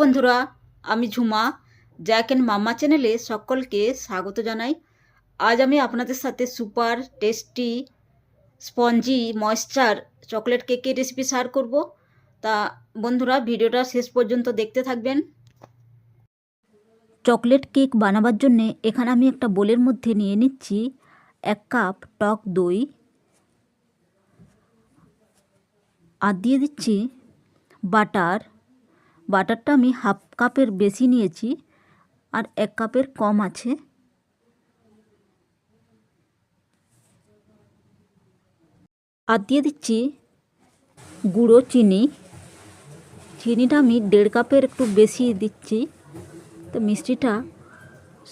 বন্ধুরা, আমি Jhuma Jack and মাম্মা চ্যানেলে সকলকে স্বাগত জানাই। আজ আমি আপনাদের সাথে super, tasty, spongy, moisture, chocolate কেকের রেসিপি শেয়ার করব। তা বন্ধুরা, ভিডিওটা শেষ পর্যন্ত দেখতে থাকবেন। চকলেট কেক বানাবার জন্যে এখানে আমি একটা বোলের মধ্যে নিয়ে নিচ্ছি এক কাপ টক দই। আর দিয়ে দিচ্ছি বাটার। বাটারটা আমি হাফ কাপের বেশি নিয়েছি, আর এক কাপের কম আছে। আর দিয়ে দিচ্ছি গুঁড়ো চিনি। চিনিটা আমি দেড় কাপের একটু বেশি দিচ্ছি, তো মিষ্টিটা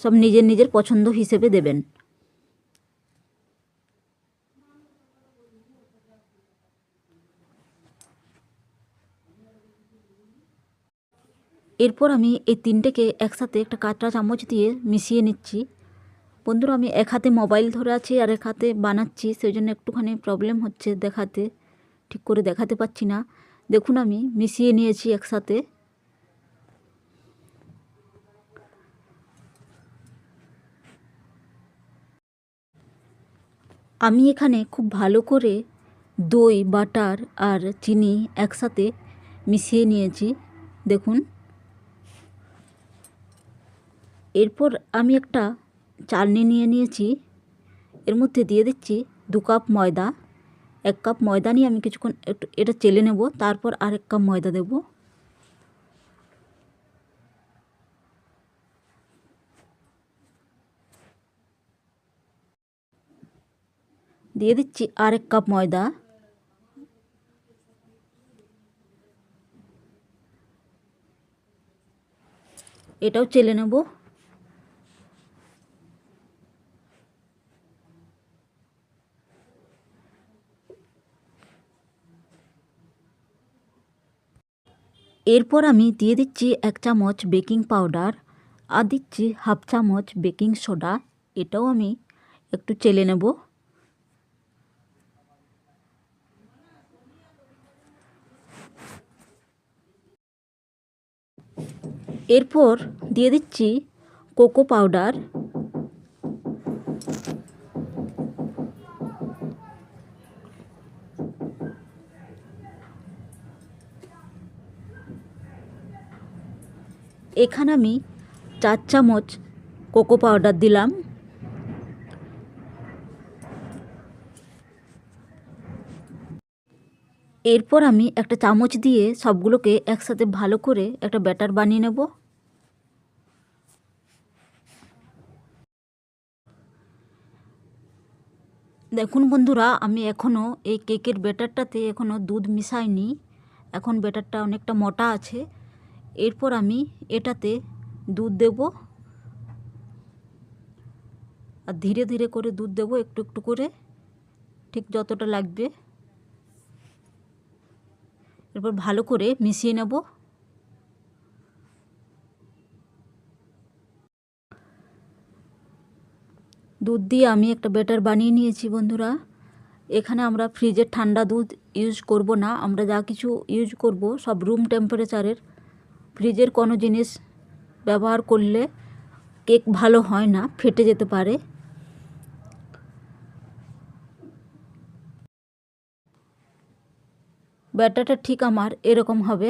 সব নিজের নিজের পছন্দ হিসেবে দেবেন। এরপর আমি এই তিনটেকে একসাথে একটা কাঁচা চামচ দিয়ে মিশিয়ে নিচ্ছি। বন্ধুরা, আমি এক হাতে মোবাইল ধরে আছি আর এক হাতে বানাচ্ছি সেই জন্য একটুখানি প্রবলেম হচ্ছে দেখাতে, ঠিক করে দেখাতে পাচ্ছি না। দেখুন, আমি মিশিয়ে নিয়েছি একসাথে। আমি এখানে খুব ভালো করে দই, বাটার আর চিনি একসাথে মিশিয়ে নিয়েছি। দেখুন এরপর আমি একটা চালনি নিয়ে নিয়েছি। এর মধ্যে দিয়ে দিচ্ছি দু কাপ ময়দা। এক কাপ ময়দা নিয়ে আমি কিছুক্ষণ একটু এটা চেলে নেব, তারপর আর এক কাপ ময়দা দেব। দিয়ে দিচ্ছি আর এক কাপ ময়দা। এটাও চেলে নেব। এরপর আমি দিয়ে দিচ্ছি এক চামচ বেকিং পাউডার আর দিচ্ছি হাফ চামচ বেকিং সোডা, এটাও আমি একটু চেলে নেব। এরপর দিয়ে দিচ্ছি কোকো পাউডার। এখানে আমি চার চামচ কোকো পাউডার দিলাম। এরপর আমি একটা চামচ দিয়ে সবগুলোকে একসাথে ভালো করে একটা ব্যাটার বানিয়ে নেব। দেখুন বন্ধুরা, আমি এখনও এই কেকের ব্যাটারটাতে এখনও দুধ মিশাইনি। এখন ব্যাটারটা অনেকটা মোটা আছে। এরপর আমি এটাতে দুধ দেব। আর ধীরে ধীরে করে দুধ দেব একটু একটু করে, ঠিক যতটা লাগবে। এরপর ভালো করে মিশিয়ে নেব। দুধ দিয়ে আমি একটা ব্যাটার বানিয়ে নিয়েছি বন্ধুরা। এখানে আমরা ফ্রিজের ঠান্ডা দুধ ইউজ করব না, আমরা যা কিছু ইউজ করব সব রুম টেম্পারেচারের। ফ্রিজের কোনো জিনিস ব্যবহার করলে কেক ভালো হয় না, ফেটে যেতে পারে। ব্যাটারটা ঠিক আমার, এরকম হবে।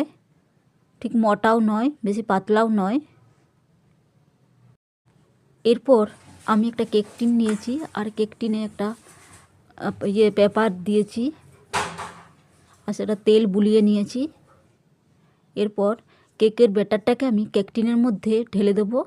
ঠিক মোটাও নয়, বেশি পাতলাও নয়। এরপর আমি একটা কেক টিন নিয়েছি, আর কেক টিনে একটা ইয়ে পেপার দিয়েছি, আর সেটা তেল বুলিয়ে নিয়েছি। এরপর কেকের ব্যাটারটাকে আমি কেক টিনের মধ্যে ঢেলে দেবো।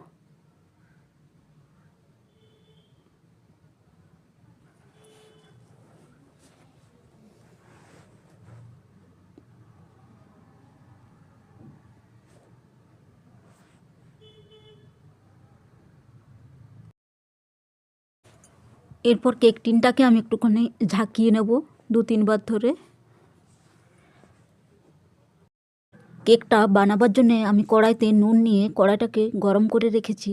এরপর কেক টিনটাকে আমি একটুখানি ঝাঁকিয়ে নেব দু তিনবার ধরে। কেকটা বানাবার জন্যে আমি কড়াইতে নুন নিয়ে কড়াইটাকে গরম করে রেখেছি।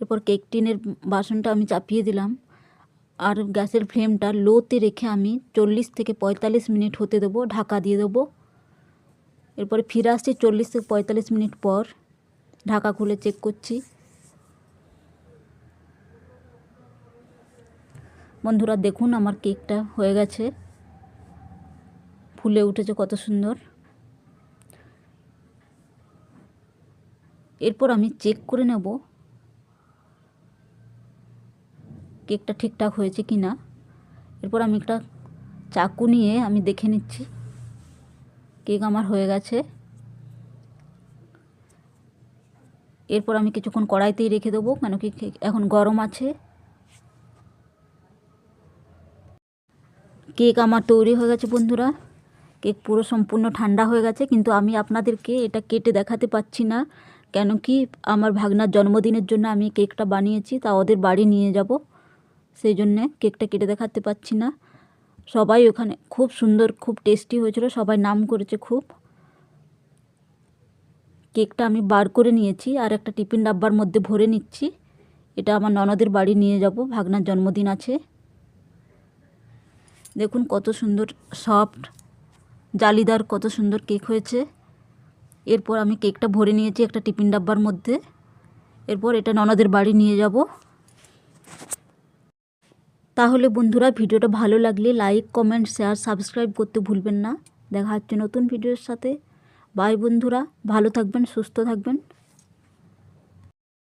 এরপর কেক টিনের বাসনটা আমি চাপিয়ে দিলাম। আর গ্যাসের ফ্লেমটা লোতে রেখে আমি চল্লিশ থেকে পঁয়তাল্লিশ মিনিট হতে দেবো, ঢাকা দিয়ে দেবো। এরপরে ফিরে আসছি চল্লিশ থেকে পঁয়তাল্লিশ মিনিট পর। ঢাকা খুলে চেক করছি। বন্ধুরা দেখুন আমার কেকটা হয়ে গেছে। ফুলে উঠেছে কত সুন্দর। এরপর আমি চেক করে নেব কেকটা ঠিকঠাক হয়েছে কি না এরপর আমি একটা চাকু নিয়ে আমি দেখে নিচ্ছি। কেক আমার হয়ে গেছে। এরপর আমি কিছুক্ষণ কড়াইতেই রেখে দেবো, কেন কি এখন গরম আছে। কেক আমার তৈরি হয়ে গেছে বন্ধুরা। কেক পুরো সম্পূর্ণ ঠান্ডা হয়ে গেছে, কিন্তু আমি আপনাদেরকে এটা কেটে দেখাতে পাচ্ছি না। কেন কি আমার ভাগনার জন্মদিনের জন্য আমি কেকটা বানিয়েছি, তা ওদের বাড়ি নিয়ে যাব। সেই জন্যে কেকটা কেটে দেখাতে পাচ্ছি না। সবাই ওখানে খুব সুন্দর, খুব টেস্টি হয়েছিল, সবাই নাম করেছে খুব। কেকটা আমি বার করে নিয়েছি আর একটা টিফিন ডাব্বার মধ্যে ভরে নিচ্ছি। এটা আমার ননদের বাড়ি নিয়ে যাব, ভাগনার জন্মদিন আছে। দেখুন কত সুন্দর, সফট, জালিদার কত সুন্দর কেক হয়েছে। এরপর আমি কেকটা ভরে নিয়েছি একটা টিফিন ডাব্বার মধ্যে। এরপর এটা ননদের বাড়ি নিয়ে যাব। তাহলে বন্ধুরা, ভিডিওটা ভালো লাগলে লাইক, কমেন্ট, শেয়ার, সাবস্ক্রাইব করতে ভুলবেন না। দেখা হচ্ছে নতুন ভিডিওর সাথে। বাই বন্ধুরা, ভালো থাকবেন, সুস্থ থাকবেন।